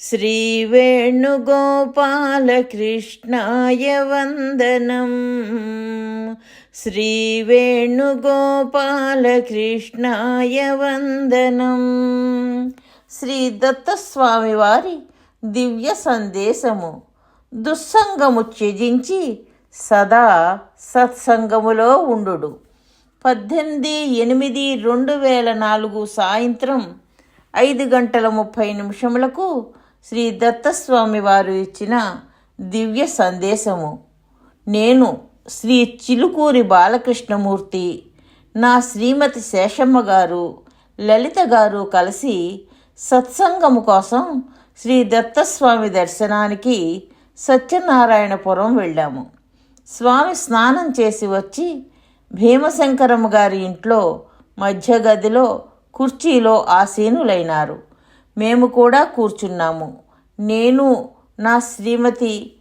श्रीवेणुगोपालकृष्णाय वन्दनम् శ్రీవేణుగోపాలకృష్ణాయ వందనం శ్రీ దత్తస్వామి వారి దివ్య సందేశము దుస్సంగము త్యజించి సదా సత్సంగములో ఉండు పద్దెనిమిది ఎనిమిది రెండు వేల నాలుగు సాయంత్రం ఐదు గంటల ముప్పై నిమిషములకు శ్రీ దత్తస్వామి వారు ఇచ్చిన దివ్య సందేశము. నేను శ్రీ చిలుకూరి బాలకృష్ణమూర్తి నా శ్రీమతి శేషమ్మ గారు లలిత గారు కలిసి సత్సంగము కోసం శ్రీ దత్తస్వామి దర్శనానికి సత్యనారాయణపురం వెళ్ళాము. స్వామి స్నానం చేసి వచ్చి భీమశంకరమ్మ గారి ఇంట్లో మధ్య గదిలో కుర్చీలో ఆసీనులైనారు. మేము కూడా కూర్చున్నాము. నేను నా శ్రీమతి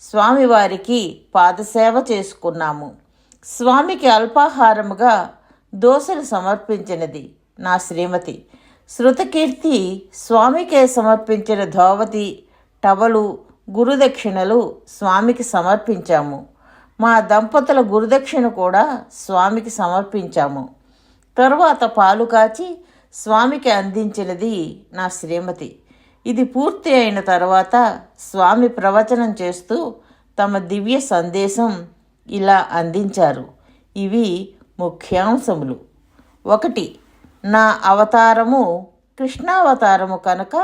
స్వామివారికి పాదసేవ చేసుకున్నాము. స్వామికి అల్పాహారముగా దోశలు సమర్పించినది నా శ్రీమతి. శృతకీర్తి స్వామికే సమర్పించిన ధోవతి టవలు గురుదక్షిణలు స్వామికి సమర్పించాము. మా దంపతుల గురుదక్షిణ కూడా స్వామికి సమర్పించాము. తరువాత పాలు కాచి స్వామికి అందించినది నా శ్రీమతి. ఇది పూర్తి అయిన తర్వాత స్వామి ప్రవచనం చేస్తూ తమ దివ్య సందేశం ఇలా అందించారు. ఇవి ముఖ్యాంశములు. ఒకటి నా అవతారము కృష్ణావతారము కనుక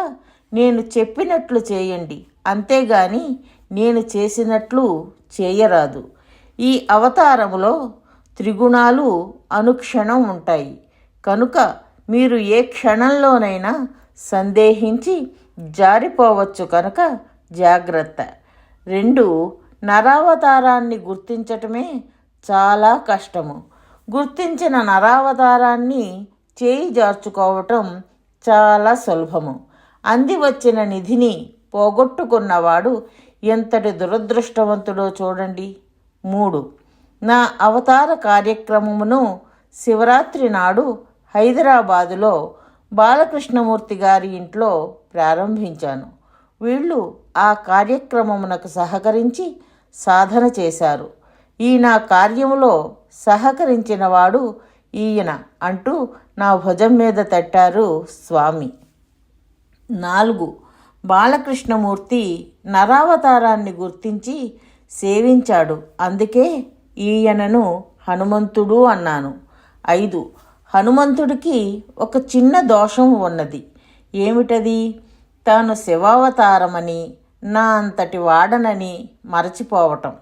నేను చెప్పినట్లు చేయండి. అంతేగాని నేను చేసినట్లు చేయరాదు. ఈ అవతారములో త్రిగుణాలు అనుక్షణం ఉంటాయి. కనుక మీరు ఏ క్షణంలోనైనా సందేహించి జారిపోవచ్చు కనుక జాగ్రత్త. రెండు నరావతారాన్ని గుర్తించటమే చాలా కష్టము. గుర్తించిన నరావతారాన్ని చేయి జార్చుకోవటం చాలా సులభము. అంది వచ్చిన నిధిని పోగొట్టుకున్నవాడు ఎంతటి దురదృష్టవంతుడో చూడండి. మూడు నా అవతార కార్యక్రమమును శివరాత్రి నాడు హైదరాబాదులో బాలకృష్ణమూర్తి గారి ఇంట్లో ప్రారంభించాను. వీళ్ళు ఆ కార్యక్రమమునకు సహకరించి సాధన చేశారు. ఈ నా కార్యములో సహకరించిన వాడు ఈయన అంటూ నా భుజం మీద తట్టారు స్వామి. నాలుగు. బాలకృష్ణమూర్తి నరావతారాన్ని గుర్తించి సేవించాడు. అందుకే ఈయనను హనుమంతుడు అన్నాను. ఐదు. హనుమంతుడికి ఒక చిన్న దోషం ఉన్నది. ఏమిటది? తాను శివావతారమని నా అంతటి వాడనని మరచిపోవటం.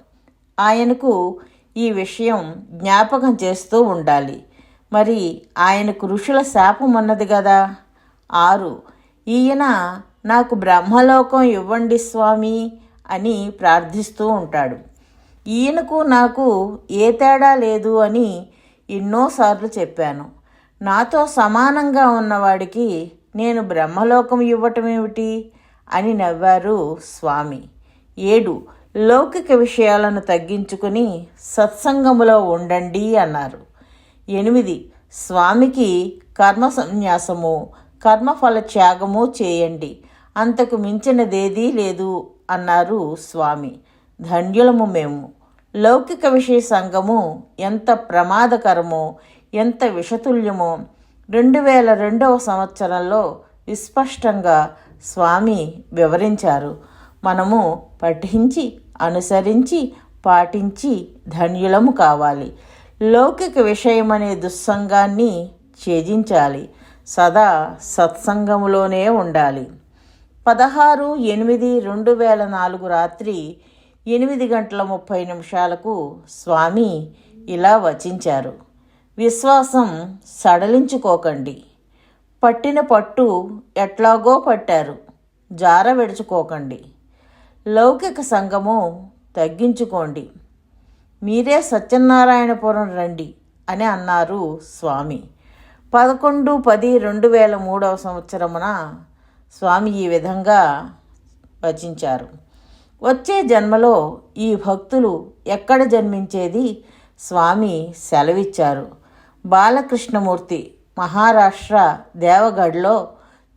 ఆయనకు ఈ విషయం జ్ఞాపకం చేస్తూ ఉండాలి. మరి ఆయనకు ఋషుల శాపం ఉన్నది కదా ఆరు. ఈయన నాకు బ్రహ్మలోకం ఇవ్వండి స్వామి అని ప్రార్థిస్తూ ఉంటాడు. ఈయనకు నాకు ఏ తేడా లేదు అని ఎన్నోసార్లు చెప్పాను. నాతో సమానంగా ఉన్నవాడికి నేను బ్రహ్మలోకం ఇవ్వటమేమిటి? అని నవ్వారు స్వామి. ఏడు లౌకిక విషయాలను తగ్గించుకుని సత్సంగములో ఉండండి అన్నారు. ఎనిమిది స్వామికి కర్మ సన్యాసము కర్మఫల త్యాగము చేయండి. అంతకు మించినదేదీ లేదు అన్నారు స్వామి. ధన్యులము మేము. లౌకిక విషయ సంఘము ఎంత ప్రమాదకరమో ఎంత విషతుల్యమో. రెండు వేల రెండవ సంవత్సరంలో విస్పష్టంగా స్వామి వివరించారు. మనము పఠించి అనుసరించి పాటించి ధన్యులము కావాలి. లౌకిక విషయమనే దుస్సంగాన్ని ఛేదించాలి సదా సత్సంగములోనే ఉండాలి. పదహారు ఎనిమిది రెండు వేల నాలుగు రాత్రి ఎనిమిది గంటల ముప్పై నిమిషాలకు స్వామి ఇలా వచించారు. విశ్వాసం సడలించుకోకండి. పట్టిన పట్టు ఎట్లాగో పట్టారు. జార విడుచుకోకండి. లౌకిక సంఘము తగ్గించుకోండి. మీరే సత్యనారాయణపురం రండి అని అన్నారు స్వామి. పదకొండు పది రెండు వేల మూడవ సంవత్సరమున స్వామి ఈ విధంగా వచించారు. వచ్చే జన్మలో ఈ భక్తులు ఎక్కడ జన్మించేది? స్వామి సెలవిచ్చారు. బాలకృష్ణమూర్తి మహారాష్ట్ర దేవగఢ్లో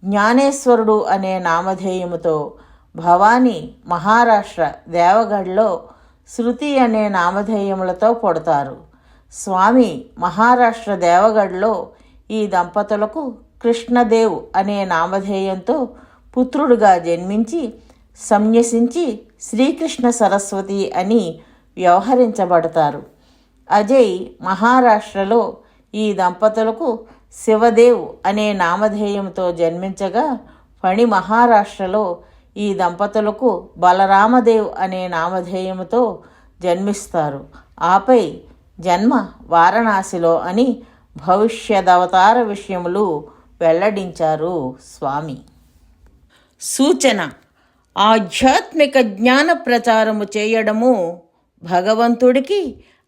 జ్ఞానేశ్వరుడు అనే నామధేయముతో భవానీ మహారాష్ట్ర దేవగఢ్లో శృతి అనే నామధేయములతో పుడతారు. స్వామి మహారాష్ట్ర దేవగఢ్లో ఈ దంపతులకు కృష్ణదేవ్ అనే నామధేయంతో పుత్రుడుగా జన్మించి సంన్యసించి శ్రీకృష్ణ సరస్వతి అని వ్యవహరించబడతారు. అజయ్ మహారాష్ట్రలో ఈ దంపతులకు శివదేవ్ అనే నామధేయంతో జన్మించగా ఫణి మహారాష్ట్రలో ఈ దంపతులకు బలరామదేవ్ అనే నామధేయముతో జన్మిస్తారు. ఆపై జన్మ వారణాసిలో అని భవిష్యదవతార విషయములు వెల్లడించారు స్వామి. సూచన ఆధ్యాత్మిక జ్ఞాన ప్రచారము చేయడము భగవంతుడికి